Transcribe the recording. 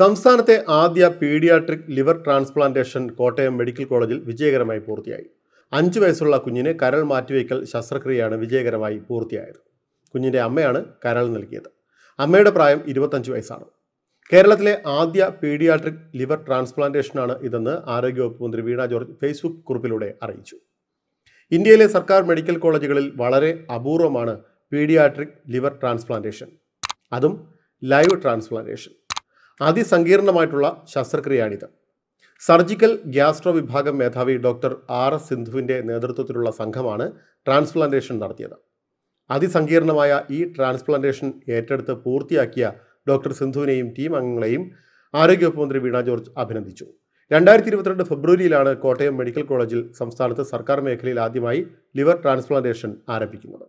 സംസ്ഥാനത്തെ ആദ്യ pediatric liver transplantation Kottayam medical കോളേജിൽ വിജയകരമായി പൂർത്തിയായി. അഞ്ചു വയസ്സുള്ള കുഞ്ഞിന് കരൾ മാറ്റിവയ്ക്കൽ ശസ്ത്രക്രിയയാണ് വിജയകരമായി പൂർത്തിയായത്. കുഞ്ഞിന്റെ അമ്മയാണ് കരൾ നൽകിയത്. അമ്മയുടെ പ്രായം ഇരുപത്തഞ്ച് വയസ്സാണ്. കേരളത്തിലെ ആദ്യ പീഡിയാട്രിക് ലിവർ ട്രാൻസ്പ്ലാന്റേഷനാണ് ഇതെന്ന് ആരോഗ്യവകുപ്പ് മന്ത്രി വീണ ജോർജ് ഫേസ്ബുക്ക് കുറിപ്പിലൂടെ അറിയിച്ചു. ഇന്ത്യയിലെ സർക്കാർ മെഡിക്കൽ കോളേജുകളിൽ വളരെ അപൂർവമാണ് പീഡിയാട്രിക് ലിവർ ട്രാൻസ്പ്ലാന്റേഷൻ. അതും ലൈവ് ട്രാൻസ്പ്ലാന്റേഷൻ. അതിസങ്കീർണമായിട്ടുള്ള ശസ്ത്രക്രിയയാണിത്. സർജിക്കൽ ഗ്യാസ്ട്രോ വിഭാഗം മേധാവി ഡോക്ടർ ആർ എസ് സിന്ധുവിന്റെ നേതൃത്വത്തിലുള്ള സംഘമാണ് ട്രാൻസ്പ്ലാന്റേഷൻ നടത്തിയത്. അതിസങ്കീർണമായ ഈ ട്രാൻസ്പ്ലാന്റേഷൻ ഏറ്റെടുത്ത് പൂർത്തിയാക്കിയ ഡോക്ടർ സിന്ധുവിനെയും ടീം അംഗങ്ങളെയും ആരോഗ്യവകുപ്പ് മന്ത്രി വീണ ജോർജ് അഭിനന്ദിച്ചു. രണ്ടായിരത്തി ഇരുപത്തിരണ്ട് ഫെബ്രുവരിയിലാണ് കോട്ടയം മെഡിക്കൽ കോളേജിൽ സംസ്ഥാനത്ത് സർക്കാർ മേഖലയിൽ ആദ്യമായി ലിവർ ട്രാൻസ്പ്ലാന്റേഷൻ ആരംഭിക്കുന്നത്.